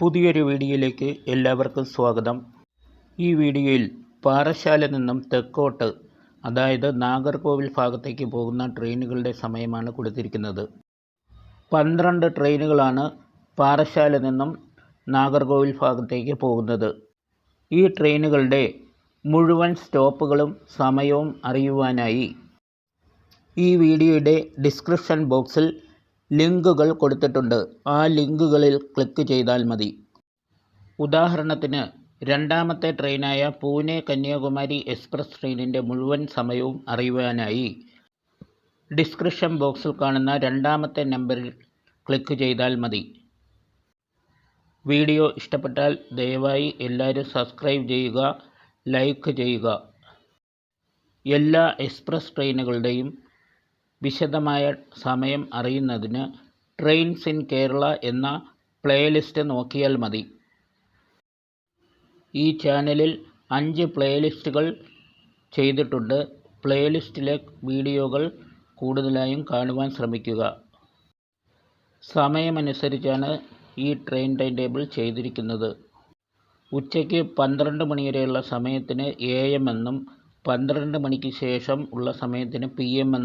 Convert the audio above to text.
പുതിയൊരു വീഡിയോയിലേക്ക് എല്ലാവർക്കും സ്വാഗതം. ഈ വീഡിയോയിൽ പാറശാല നിന്നും തെക്കോട്ട് അതായത് നാഗർകോവിൽ ഭാഗത്തേക്ക് പോകുന്ന ട്രെയിനുകളുടെ സമയമാണ് കൊടുത്തിരിക്കുന്നത്. പന്ത്രണ്ട് ട്രെയിനുകളാണ് പാറശാല നിന്നും നാഗർകോവിൽ ഭാഗത്തേക്ക് പോകുന്നത്. ഈ ട്രെയിനുകളുടെ മുഴുവൻ സ്റ്റോപ്പുകളും സമയവും അറിയുവാനായി ഈ വീഡിയോയുടെ ഡിസ്ക്രിപ്ഷൻ ബോക്സിൽ ലിങ്കുകൾ കൊടുത്തിട്ടുണ്ട്. ആ ലിങ്കുകളിൽ ക്ലിക്ക് ചെയ്താൽ മതി. ഉദാഹരണത്തിന് രണ്ടാമത്തെ ട്രെയിനായ പൂനെ കന്യാകുമാരി എക്സ്പ്രസ് ട്രെയിനിന്റെ മുഴുവൻ സമയവും അറിയുവാനായി ഡിസ്ക്രിപ്ഷൻ ബോക്സിൽ കാണുന്ന രണ്ടാമത്തെ നമ്പറിൽ ക്ലിക്ക് ചെയ്താൽ മതി. വീഡിയോ ഇഷ്ടപ്പെട്ടാൽ ദയവായി എല്ലാവരും സബ്സ്ക്രൈബ് ചെയ്യുക ലൈക്ക് ചെയ്യുക. എല്ലാ എക്സ്പ്രസ് ട്രെയിനുകളുടെയും വിശദമായ സമയം അറിയുന്നതിന് ട്രെയിൻസ് ഇൻ കേരള എന്ന പ്ലേലിസ്റ്റ് നോക്കിയാൽ മതി. ഈ ചാനലിൽ അഞ്ച് പ്ലേലിസ്റ്റുകൾ ചെയ്തിട്ടുണ്ട്. പ്ലേലിസ്റ്റിലെ വീഡിയോകൾ കൂടുതലായും കാണുവാൻ ശ്രമിക്കുക. സമയമനുസരിച്ചാണ് ഈ ട്രെയിൻ ടൈം ടേബിൾ ചെയ്തിരിക്കുന്നത്. ഉച്ചയ്ക്ക് പന്ത്രണ്ട് മണി വരെയുള്ള സമയത്തിന് എ എം എന്നും പന്ത്രണ്ട് മണിക്ക് ശേഷം ഉള്ള സമയത്തിന് പി എം എന്നും